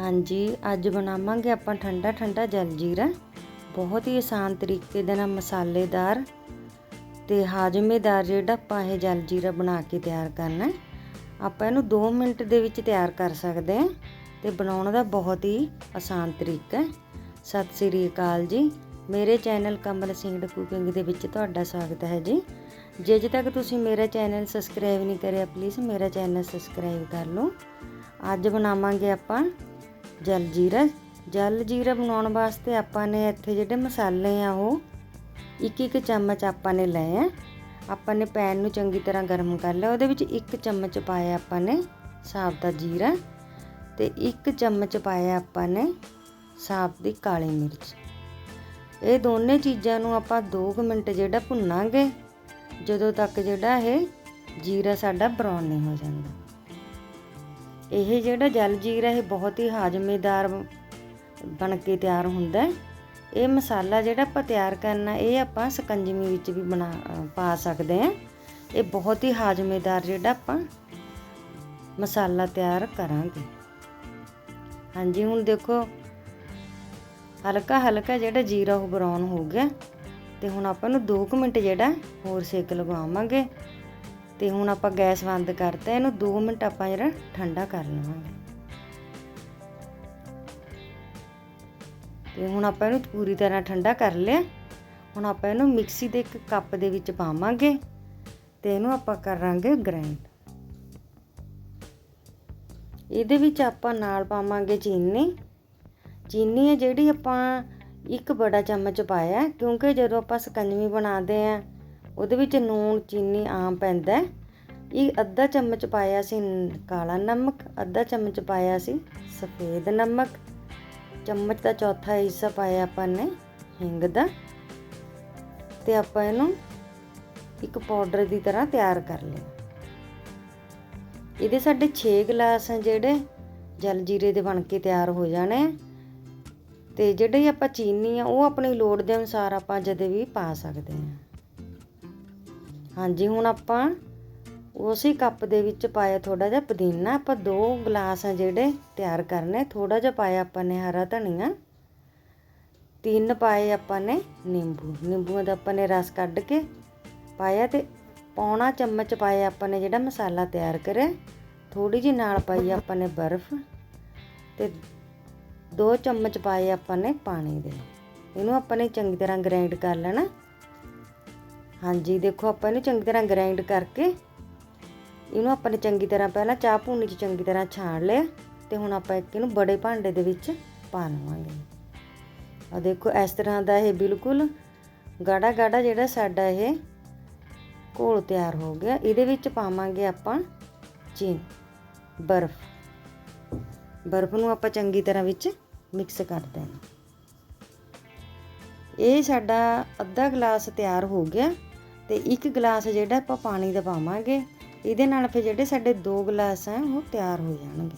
ਹਾਂਜੀ, ਅੱਜ ਬਣਾਵਾਂਗੇ ਆਪਾਂ ਠੰਡਾ ਠੰਡਾ ਜਲ ਜੀਰਾ। ਬਹੁਤ ਹੀ ਆਸਾਨ ਤਰੀਕੇ ਦੇ ਨਾਲ ਮਸਾਲੇਦਾਰ ਤੇ ਹਾਜ਼ਮੇਦਾਰ ਜਿਹੜਾ ਆਪਾਂ ਇਹ ਜਲ ਜੀਰਾ ਬਣਾ ਕੇ ਤਿਆਰ ਕਰਨਾ ਆਪਾਂ ਇਹਨੂੰ 2 ਮਿੰਟ ਦੇ ਵਿੱਚ ਤਿਆਰ ਕਰ ਸਕਦੇ ਹਾਂ ਤੇ ਬਣਾਉਣ ਦਾ ਬਹੁਤ ਹੀ ਆਸਾਨ ਤਰੀਕਾ ਹੈ। ਸਤਿ ਸ੍ਰੀ ਅਕਾਲ ਜੀ। ਮੇਰੇ ਚੈਨਲ ਕਮਲ ਸਿੰਘ ਕੁਕਿੰਗ ਦੇ ਵਿੱਚ ਤੁਹਾਡਾ ਸਵਾਗਤ ਹੈ ਜੀ। ਜੇ ਅਜੇ ਤੱਕ ਤੁਸੀਂ ਮੇਰਾ ਚੈਨਲ ਸਬਸਕ੍ਰਾਈਬ ਨਹੀਂ ਕਰਿਆ ਪਲੀਜ਼ ਮੇਰਾ ਚੈਨਲ ਸਬਸਕ੍ਰਾਈਬ ਕਰ ਲਓ। ਅੱਜ ਬਣਾਵਾਂਗੇ ਆਪਾਂ ਜਲ ਜੀਰਾ ਜਲ ਜੀਰਾ ਬਣਾਉਣ ਵਾਸਤੇ ਆਪਾਂ ਨੇ ਇੱਥੇ ਜਿਹੜੇ ਮਸਾਲੇ ਆ ਉਹ ਇੱਕ ਇੱਕ ਚਮਚ ਆਪਾਂ ਨੇ ਲਏ ਆ। ਆਪਾਂ ਨੇ ਪੈਨ ਨੂੰ ਚੰਗੀ ਤਰ੍ਹਾਂ ਗਰਮ ਕਰ ਲਿਆ। ਉਹਦੇ ਵਿੱਚ ਇੱਕ ਚਮਚ ਪਾਇਆ ਆਪਾਂ ਨੇ ਸਾਫ਼ ਦਾ ਜੀਰਾ ਤੇ ਇੱਕ ਚਮਚ ਪਾਇਆ ਆਪਾਂ ਨੇ ਸਾਫ਼ ਦੀ ਕਾਲੀ ਮਿਰਚ। ਇਹ ਦੋਨੇ ਚੀਜ਼ਾਂ ਨੂੰ ਆਪਾਂ 2 ਮਿੰਟ ਜਿਹੜਾ ਭੁੰਨਾਂਗੇ, ਜਦੋਂ ਤੱਕ ਜਿਹੜਾ ਇਹ ਜੀਰਾ ਸਾਡਾ ਬਰਾਊਨ ਨਹੀਂ ਹੋ ਜਾਂਦਾ। ਇਹ ਜਿਹੜਾ ਜਲ ਜੀਰਾ ਇਹ ਬਹੁਤ ਹੀ ਹਾਜ਼ਮੇਦਾਰ ਬਣ ਕੇ ਤਿਆਰ ਹੁੰਦਾ ਹੈ। ਇਹ ਮਸਾਲਾ ਜਿਹੜਾ ਆਪਾਂ ਤਿਆਰ ਕਰਨਾ, ਇਹ ਆਪਾਂ ਸਕੰਜਮੀ ਵਿੱਚ ਵੀ ਬਣਾ ਪਾ ਸਕਦੇ ਹਾਂ। ਇਹ ਬਹੁਤ ਹੀ ਹਾਜ਼ਮੇਦਾਰ ਜਿਹੜਾ ਆਪਾਂ ਮਸਾਲਾ ਤਿਆਰ ਕਰਾਂਗੇ। ਹਾਂਜੀ, ਹੁਣ ਦੇਖੋ ਹਲਕਾ ਹਲਕਾ ਜਿਹੜਾ ਜੀਰਾ ਉਹ ਬਰਾਊਨ ਹੋ ਗਿਆ। ਤੇ ਹੁਣ ਆਪਾਂ ਨੂੰ 2 ਮਿੰਟ ਜਿਹੜਾ ਹੋਰ ਸੇਕ ਲਗਾਵਾਂਗੇ ਤੇ ਹੁਣ ਆਪਾਂ ਗੈਸ ਬੰਦ ਕਰਤਾ, ਇਹਨੂੰ 2 ਮਿੰਟ ਆਪਾਂ ਜਿਹੜਾ ਠੰਡਾ ਕਰ ਲਵਾਂਗੇ। ਤੇ ਹੁਣ ਆਪਾਂ ਇਹਨੂੰ ਪੂਰੀ ਤਰ੍ਹਾਂ ਠੰਡਾ ਕਰ ਲਿਆ। ਹੁਣ ਆਪਾਂ ਇਹਨੂੰ ਮਿਕਸੀ ਦੇ ਇੱਕ ਕੱਪ ਦੇ ਵਿੱਚ ਪਾਵਾਂਗੇ ਤੇ ਇਹਨੂੰ ਆਪਾਂ ਕਰਾਂਗੇ ਗ੍ਰਾਈਂਡ ਇਹਦੇ ਵਿੱਚ ਆਪਾਂ ਨਾਲ ਪਾਵਾਂਗੇ ਚੀਨੀ। ਚੀਨੀ ਹੈ ਜਿਹੜੀ ਆਪਾਂ ਇੱਕ ਬੜਾ ਚਮਚ ਪਾਇਆ, ਕਿਉਂਕਿ ਜਦੋਂ ਆਪਾਂ ਸਕੰਜਵੀ ਬਣਾਉਂਦੇ ਆ ਉਹਦੇ ਵਿੱਚ ਨੂਣ ਚੀਨੀ, ਆਮ ਪੈਂਦਾ ਇਹ ਅੱਧਾ ਚਮਚ ਪਾਇਆ ਸੀ ਕਾਲਾ ਨਮਕ, ਅੱਧਾ ਚਮਚ ਪਾਇਆ ਸੀ ਸਫੇਦ ਨਮਕ। ਚਮਚ ਦਾ ਚੌਥਾ ਹਿੱਸਾ ਪਾਇਆ ਆਪਾਂ ਨੇ ਹਿੰਗ ਦਾ। ਤੇ ਆਪਾਂ ਇਹਨੂੰ ਇੱਕ ਪਾਊਡਰ ਦੀ ਤਰ੍ਹਾਂ ਤਿਆਰ ਕਰ ਲਿਆ। ਇਹਦੇ ਸਾਡੇ 6 ਗਲਾਸ ਆ ਜਿਹੜੇ ਜਲ ਜੀਰੇ ਦੇ ਬਣ ਕੇ ਤਿਆਰ ਹੋ ਜਾਣੇ ਆ। ਤੇ ਜਿਹੜੇ ਆਪਾਂ ਚੀਨੀ ਆ, ਉਹ ਆਪਣੀ ਲੋੜ ਦੇ ਅਨੁਸਾਰ ਆਪਾਂ ਜਦੇ ਵੀ ਪਾ ਸਕਦੇ ਹਾਂ ਹਾਂਜੀ, ਹੁਣ ਆਪਾਂ ਉਸੇ ਕੱਪ ਦੇ ਵਿੱਚ ਪਾਇਆ ਥੋੜਾ ਜਿਹਾ ਪੁਦੀਨਾ। ਆਪਾਂ ਦੋ ਗਲਾਸ ਆ ਜਿਹੜੇ ਤਿਆਰ ਕਰਨੇ। ਥੋੜਾ ਜਿਹਾ ਪਾਇਆ ਆਪਾਂ ਨੇ ਹਰਾ ਧਨੀਆ। ਤਿੰਨ ਪਾਏ ਆਪਾਂ ਨੇ ਨਿੰਬੂ। ਨਿੰਬੂਆਂ ਦਾ ਆਪਾਂ ਨੇ ਰਸ ਕੱਢ ਕੇ ਪਾਇਆ ਤੇ ਪੌਣਾ ਚਮਚ ਪਾਇਆ ਆਪਾਂ ਨੇ ਜਿਹੜਾ ਮਸਾਲਾ ਤਿਆਰ ਕਰਿਆ। ਥੋੜੀ ਜਿਹੀ ਨਾਲ ਪਾਈ ਆਪਾਂ ਨੇ ਬਰਫ਼ ਤੇ ਦੋ ਚਮਚ ਪਾਏ ਆਪਾਂ ਨੇ ਪਾਣੀ ਦੇ। ਇਹਨੂੰ ਆਪਾਂ ਨੇ ਚੰਗੀ ਤਰ੍ਹਾਂ ਗ੍ਰਾਈਂਡ ਕਰ ਲੈਣਾ। ਹਾਂਜੀ, ਦੇਖੋ ਆਪਾਂ ਇਹਨੂੰ ਚੰਗੀ ਤਰ੍ਹਾਂ ਗ੍ਰਾਈਂਡ ਕਰਕੇ ਇਹਨੂੰ ਆਪਾਂ ਨੇ ਚੰਗੀ ਤਰ੍ਹਾਂ ਪਹਿਲਾਂ ਚਾਹ ਪੂਣੀ 'ਚ ਚੰਗੀ ਤਰ੍ਹਾਂ ਛਾਣ ਲਿਆ ਤੇ ਹੁਣ ਆਪਾਂ ਇੱਕ ਇਹਨੂੰ ਬੜੇ ਭਾਂਡੇ ਦੇ ਵਿੱਚ ਪਾ ਲਵਾਂਗੇ। ਆ ਦੇਖੋ, ਇਸ ਤਰ੍ਹਾਂ ਦਾ ਇਹ ਬਿਲਕੁਲ ਗਾੜਾ ਗਾੜਾ ਜਿਹੜਾ ਸਾਡਾ ਇਹ ਘੋਲ ਤਿਆਰ ਹੋ ਗਿਆ। ਇਹਦੇ ਵਿੱਚ ਪਾਵਾਂਗੇ ਆਪਾਂ ਚੀਨ, ਬਰਫ਼। ਬਰਫ਼ ਨੂੰ ਆਪਾਂ ਚੰਗੀ ਤਰ੍ਹਾਂ ਵਿੱਚ ਮਿਕਸ ਕਰ ਦੇਣਾ। ਇਹ ਸਾਡਾ ਅੱਧਾ ਗਲਾਸ ਤਿਆਰ ਹੋ ਗਿਆ। ਤੇ ਇੱਕ ਗਲਾਸ ਜਿਹੜਾ ਆਪਾਂ ਪਾਣੀ ਦਾ ਪਾਵਾਂਗੇ ਇਹਦੇ ਨਾਲ ਫਿਰ ਜਿਹੜੇ ਸਾਡੇ ਦੋ ਗਲਾਸ ਆ, ਉਹ ਤਿਆਰ ਹੋ ਜਾਣਗੇ।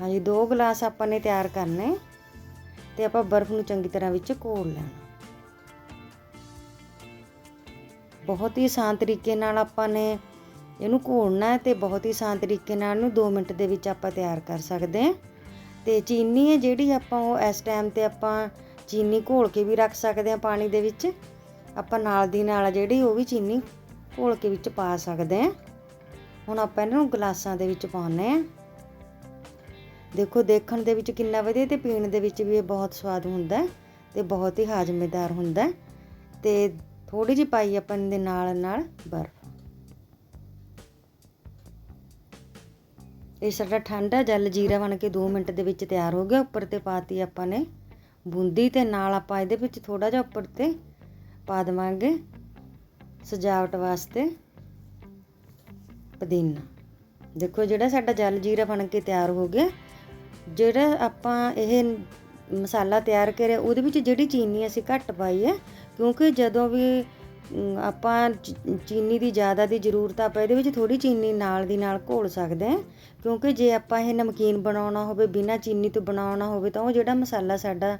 ਹਾਂਜੀ, ਦੋ ਗਲਾਸ ਆਪਾਂ ਨੇ ਤਿਆਰ ਕਰਨੇ, ਤੇ ਆਪਾਂ ਬਰਫ਼ ਨੂੰ ਚੰਗੀ ਤਰ੍ਹਾਂ ਵਿੱਚ ਘੋਲ ਲੈਣਾ। ਬਹੁਤ ਹੀ ਆਸਾਨ ਤਰੀਕੇ ਨਾਲ ਆਪਾਂ ਨੇ ਇਹਨੂੰ ਘੋਲਣਾ ਹੈ ਤੇ ਬਹੁਤ ਹੀ ਆਸਾਨ ਤਰੀਕੇ ਨਾਲ ਇਹਨੂੰ 2 ਮਿੰਟ ਦੇ ਵਿੱਚ ਆਪਾਂ ਤਿਆਰ ਕਰ ਸਕਦੇ ਹਾਂ। ਤੇ ਚੀਨੀ ਹੈ ਜਿਹੜੀ ਆਪਾਂ ਉਹ ਇਸ ਟਾਈਮ ਤੇ ਆਪਾਂ ਚੀਨੀ ਘੋਲ ਕੇ ਵੀ ਰੱਖ ਸਕਦੇ ਹਾਂ ਪਾਣੀ ਦੇ ਵਿੱਚ। ਆਪਾਂ ਨਾਲ ਦੀ ਨਾਲ ਜਿਹੜੀ ਉਹ ਵੀ ਚੀਨੀ ਘੋਲ ਕੇ ਵਿੱਚ ਪਾ ਸਕਦੇ ਹਾਂ। ਹੁਣ ਆਪਾਂ ਇਹਨਾਂ ਨੂੰ ਗਲਾਸਾਂ ਦੇ ਵਿੱਚ ਪਾਉਣੇ ਆ ਦੇਖੋ, ਦੇਖਣ ਦੇ ਵਿੱਚ ਕਿੰਨਾ ਵਧੀਆ ਤੇ ਪੀਣ ਦੇ ਵਿੱਚ ਵੀ ਇਹ ਬਹੁਤ ਸਵਾਦ ਹੁੰਦਾ ਹੈ ਤੇ ਬਹੁਤ ਹੀ ਹਾਜ਼ਮੇਦਾਰ ਹੁੰਦਾ ਹੈ ਤੇ ਥੋੜੀ ਜਿਹੀ ਪਾਈ ਆਪਾਂ ਦੇ ਨਾਲ ਨਾਲ ਬਰਫ਼। ਇਹ ਸਾਡਾ ਠੰਡਾ ਜਲ ਜੀਰਾ ਬਣ ਕੇ 2 ਮਿੰਟ ਦੇ ਵਿੱਚ ਤਿਆਰ ਹੋ ਗਿਆ। ਉੱਪਰ ਤੇ ਪਾਤੀ ਆਪਾਂ ਨੇ ਬੂੰਦੀ ਤੇ ਨਾਲ ਆਪਾਂ ਇਹਦੇ ਵਿੱਚ ਥੋੜਾ ਜਿਹਾ ਉੱਪਰ ਤੇ ਪਾ ਦੇਵਾਂਗੇ ਸਜਾਵਟ ਵਾਸਤੇ ਪੁਦੀਨਾ। ਦੇਖੋ ਜਿਹੜਾ ਸਾਡਾ ਜਲ ਜੀਰਾ ਬਣ ਕੇ ਤਿਆਰ ਹੋ ਗਿਆ, ਜਿਹੜਾ ਆਪਾਂ ਇਹ ਮਸਾਲਾ ਤਿਆਰ ਕਰਿਆ, ਉਹਦੇ ਵਿੱਚ ਜਿਹੜੀ ਚੀਨੀ ਅਸੀਂ ਘੱਟ ਪਾਈ ਹੈ, ਕਿਉਂਕਿ ਜਦੋਂ ਵੀ ਆਪਾਂ ਚ- ਚੀਨੀ ਦੀ ਜ਼ਿਆਦਾ ਦੀ ਜ਼ਰੂਰਤ ਆਪਾਂ ਇਹਦੇ ਵਿੱਚ ਥੋੜੀ ਚੀਨੀ ਨਾਲ ਦੀ ਨਾਲ ਘੋਲ ਸਕਦੇ ਹਾਂ। ਕਿਉਂਕਿ ਜੇ ਆਪਾਂ ਇਹ ਨਮਕੀਨ ਬਣਾਉਣਾ ਹੋਵੇ, ਬਿਨਾਂ ਚੀਨੀ ਤੋਂ ਬਣਾਉਣਾ ਹੋਵੇ, ਤਾਂ ਉਹ ਜਿਹੜਾ ਮਸਾਲਾ ਸਾਡਾ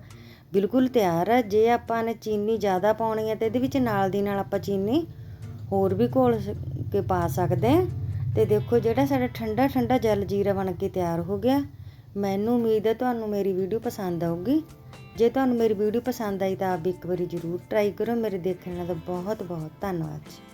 ਬਿਲਕੁਲ ਤਿਆਰ ਹੈ ਜੇ ਆਪਾਂ ਨੇ ਚੀਨੀ ਜ਼ਿਆਦਾ ਪਾਉਣੀ ਹੈ ਤੇ ਇਹਦੇ ਵਿੱਚ ਨਾਲ ਦੀ ਨਾਲ ਆਪਾਂ ਚੀਨੀ ਹੋਰ ਵੀ ਘੋਲ ਕੇ ਪਾ ਸਕਦੇ ਹਾਂ। ਤੇ ਦੇਖੋ, ਜਿਹੜਾ ਸਾਡਾ ਠੰਡਾ ਠੰਡਾ ਜਲ ਜੀਰਾ ਬਣ ਕੇ ਤਿਆਰ ਹੋ ਗਿਆ। ਮੈਨੂੰ ਉਮੀਦ ਹੈ ਤੁਹਾਨੂੰ ਮੇਰੀ ਵੀਡੀਓ ਪਸੰਦ ਆਊਗੀ। ਜੇ ਤੁਹਾਨੂੰ ਮੇਰੀ ਵੀਡੀਓ ਪਸੰਦ ਆਈ ਤਾਂ ਆਪ ਵੀ ਇੱਕ ਵਾਰੀ ਜ਼ਰੂਰ ਟਰਾਈ ਕਰੋ। ਮੇਰੇ ਦੇਖਣ ਦਾ ਬਹੁਤ ਬਹੁਤ ਧੰਨਵਾਦ ਜੀ।